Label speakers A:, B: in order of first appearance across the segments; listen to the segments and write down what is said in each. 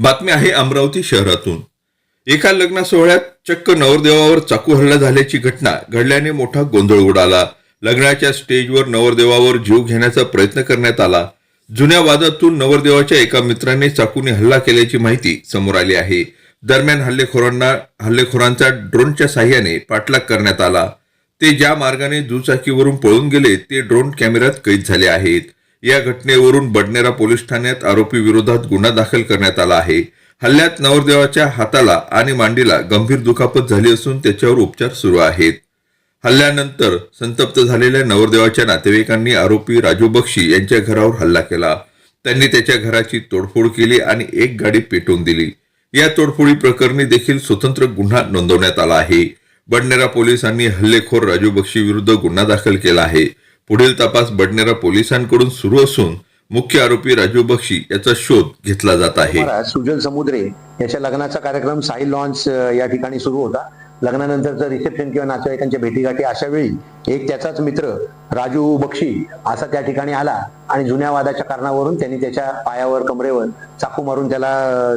A: बातमी आहे अमरावती शहरातून. एका लग्न सोहळ्यात चक्क नवरदेवावर चाकू हल्ला झाल्याची घटना घडल्याने मोठा गोंधळ उडाला. लग्नाच्या स्टेजवर नवरदेवावर जीव घेण्याचा प्रयत्न करण्यात आला. जुन्या वादातून नवरदेवाच्या एका मित्राने चाकूने हल्ला केल्याची माहिती समोर आली आहे. दरम्यान हल्लेखोरांना हल्लेखोरांचा ड्रोनच्या साह्याने पाठलाग करण्यात आला. ते ज्या मार्गाने दुचाकीवरून पळून गेले ते ड्रोन कॅमेऱ्यात कैद झाले आहेत. या घटनेवरून बडनेरा पोलीस ठाण्यात आरोपी विरोधात गुन्हा दाखल करण्यात आला आहे. हल्ल्यात नवरदेवाच्या हाताला आणि मांडीला गंभीर दुखापत झाली असून त्याच्यावर उपचार सुरू आहेत. हल्ल्यानंतर संतप्त झालेल्या नवरदेवाच्या नातेवाईकांनी आरोपी राजू बक्षी यांच्या घरावर हल्ला केला. त्यांनी त्याच्या घराची तोडफोड केली आणि एक गाडी पेटवून दिली. या तोडफोडी प्रकरणी देखील स्वतंत्र गुन्हा नोंदवण्यात आला आहे. बडनेरा पोलिसांनी हल्लेखोर राजू बक्षी विरुद्ध गुन्हा दाखल केला आहे. पुढील तपास बडनेरा पोलिसांकडून सुरू असून मुख्य आरोपी राजू बक्षी याचा शोध घेतला जात आहे.
B: सुजल समुद्रे याच्या लग्नाचा कार्यक्रम साई लॉन्स या ठिकाणी सुरू होता. लग्नानंतरचं रिसेप्शन किंवा नातेवाईकांच्या भेटीगाठी अशा वेळी एक त्याचाच मित्र राजू बक्षी असा त्या ठिकाणी आला आणि जुन्या वादाच्या कारणावरून त्यांनी त्याच्या पायावर कमरेवर चाकू मारून त्याला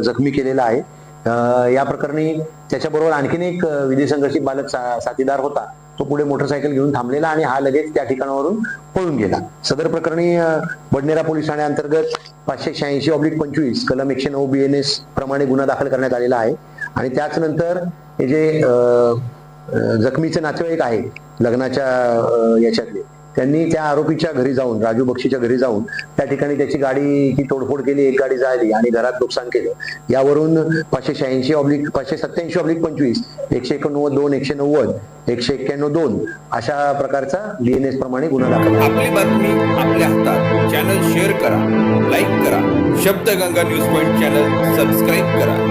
B: जखमी केलेला आहे. या प्रकरणी त्याच्याबरोबर आणखीन एक विधी संघर्षित बालक सा- साथीदार होता. तो पुढे मोटरसायकल घेऊन थांबलेला आणि हा लगेच त्या ठिकाणावरून पळून गेला. सदर प्रकरणी बडनेरा पोलीस ठाण्याअंतर्गत पाचशे शहाऐंशी ऑब्लिक पंचवीस कलम एकशे नऊ बी एन एस प्रमाणे गुन्हा दाखल करण्यात आलेला आहे. आणि त्याच नंतर हे जे जखमीचे नातेवाईक आहे लग्नाच्या याच्यातले त्यांनी त्या आरोपीच्या घरी जाऊन राजू बक्षीच्या घरी जाऊन त्या ठिकाणी त्याची गाडीची तोडफोड केली एक गाडी जाळली आणि घरात नुकसान केलं. यावरून पाचशे शहाऐंशी ऑब्लिक पाचशे सत्याऐंशी ऑब्लिक पंचवीस एकशे एकोणनव्वद दोन एकशे नव्वद एकशे एक्क्याण्णव दोन अशा प्रकारचा डीएनएस प्रमाणे गुन्हा दाखल
C: आपली बातमी आपल्या हातात. चॅनल शेअर करा लाईक करा. Shabdganga news point channel subscribe करा.